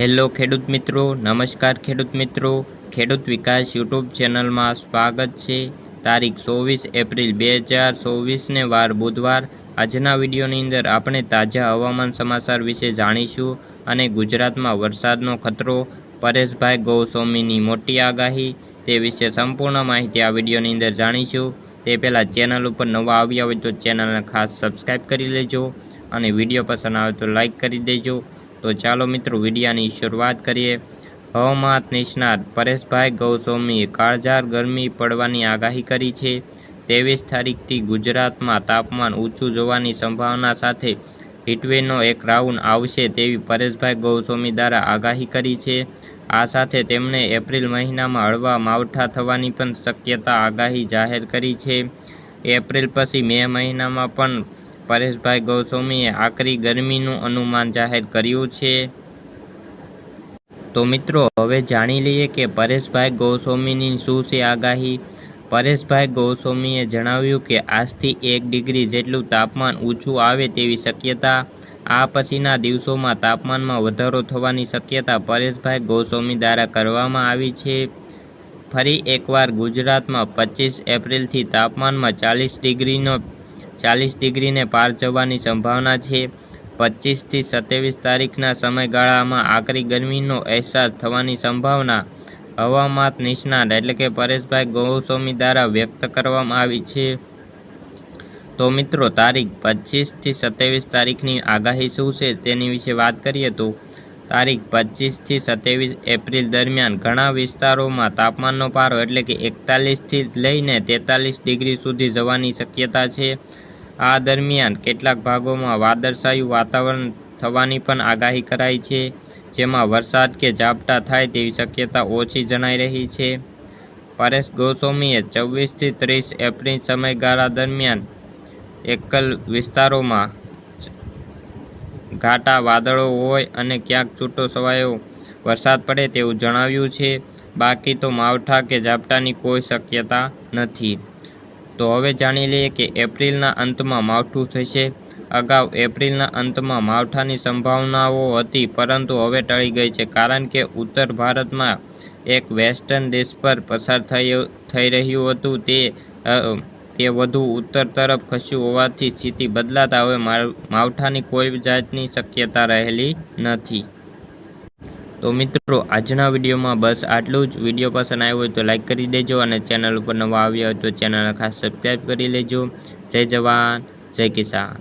Hello ખેડૂત મિત્રો, નમસ્કાર ખેડૂત મિત્રો. ખેડૂત વિકાસ યુટ્યુબ ચેનલમાં સ્વાગત છે. તારીખ ચોવીસ એપ્રિલ બે હજાર ચોવીસને વાર બુધવાર. આજના વિડીયોની અંદર આપણે તાજા હવામાન સમાચાર વિશે જાણીશું અને ગુજરાતમાં વરસાદનો ખતરો, પરેશભાઈ ગૌસ્વામીની મોટી આગાહી, તે વિશે સંપૂર્ણ માહિતી આ વિડીયોની અંદર જાણીશું. તે પહેલાં ચેનલ ઉપર નવા આવ્યા હોય તો ચેનલને ખાસ સબસ્ક્રાઈબ કરી લેજો અને વીડિયો પસંદ આવે તો લાઈક કરી દેજો. તો ચાલો મિત્રો, વિડિયાની શરૂઆત કરીએ. હવામાન નિષ્ણાત પરેશભાઈ ગૌસ્વામીએ કાળઝાર ગરમી પડવાની આગાહી કરી છે. ત્રેવીસ તારીખથી ગુજરાતમાં તાપમાન ઊંચું જોવાની સંભાવના સાથે હીટવેનો એક રાઉન્ડ આવશે તેવી પરેશભાઈ ગૌસ્વામી દ્વારા આગાહી કરી છે. આ સાથે તેમણે એપ્રિલ મહિનામાં હળવા માવઠા થવાની પણ શક્યતા આગાહી જાહેર કરી છે. એપ્રિલ પછી મે મહિનામાં પણ પરેશભાઈ ગૌસ્વામીએ આકરી ગરમીનું અનુમાન જાહેર કર્યું છે. તો મિત્રો, હવે જાણી લઈએ કે પરેશભાઈ ગૌસ્વામીની શું છે આગાહી? પરેશભાઈ ગૌસ્વામીએ જણાવ્યું કે આજથી એક ડિગ્રી જેટલું તાપમાન ઊંચું આવે તેવી શક્યતા, આ પછીના દિવસોમાં તાપમાનમાં વધારો થવાની શક્યતા પરેશભાઈ ગૌસ્વામી દ્વારા કરવામાં આવી છે. ફરી એકવાર ગુજરાતમાં પચીસ એપ્રિલથી તાપમાનમાં ચાલીસ ડિગ્રીનો ચાલીસ ડિગ્રીને પાર જવાની સંભાવના છે. પચીસથી સત્યાવીસ તારીખના સમયગાળામાં આકરી ગરમીનો અહેસાસ થવાની સંભાવના હવામાન નિષ્ણાત એટલે કે પરેશભાઈ ગૌસ્વામી દ્વારા વ્યક્ત કરવામાં આવી છે. તો મિત્રો, તારીખ પચીસથી સત્યાવીસ તારીખની આગાહી શું છે તેની વિશે વાત કરીએ તો તારીખ પચીસથી સત્યાવીસ એપ્રિલ દરમિયાન ઘણા વિસ્તારોમાં તાપમાનનો પારો એટલે કે એકતાલીસથી લઈને તેતાલીસ ડિગ્રી સુધી જવાની શક્યતા છે. આ દરમિયાન કેટલાક ભાગોમાં વાદળછાયું વાતાવરણ થવાની પણ આગાહી કરાઈ છે, જેમાં વરસાદ કે ઝાપટા થાય તેવી શક્યતા ઓછી જણાઈ રહી છે. પરેશ ગોસ્વામીએ ચોવીસથી ત્રીસ એપ્રિલ સમયગાળા દરમિયાન એકલ વિસ્તારોમાં ઘાટા વાદળો હોય અને ક્યાંક છૂટો છવાયો વરસાદ પડે તેવું જણાવ્યું છે. બાકી તો માવઠા કે ઝાપટાની કોઈ શક્યતા નથી. તો હવે જાણી લઈએ કે એપ્રિલના અંતમાં માવઠું થશે. અગાઉ એપ્રિલના અંતમાં માવઠાની સંભાવનાઓ હતી, પરંતુ હવે ટળી ગઈ છે, કારણ કે ઉત્તર ભારતમાં એક વેસ્ટર્ન ડિશ પર પસાર થઈ રહ્યું હતું. તે તે વધુ ઉત્તર તરફ ખસ્યું હોવાથી સ્થિતિ બદલાતા હવે માવઠાની કોઈ જાતની શક્યતા રહેલી નથી. તો મિત્રો, આજના વિડીયોમાં બસ આટલું જ. વીડિયો પસંદ આવ્યો હોય તો લાઇક કરી દેજો અને ચેનલ ઉપર નવા આવ્યા હોય તો ચેનલને ખાસ સબસ્ક્રાઈબ કરી લેજો. જય જવાન, જય કિસાન.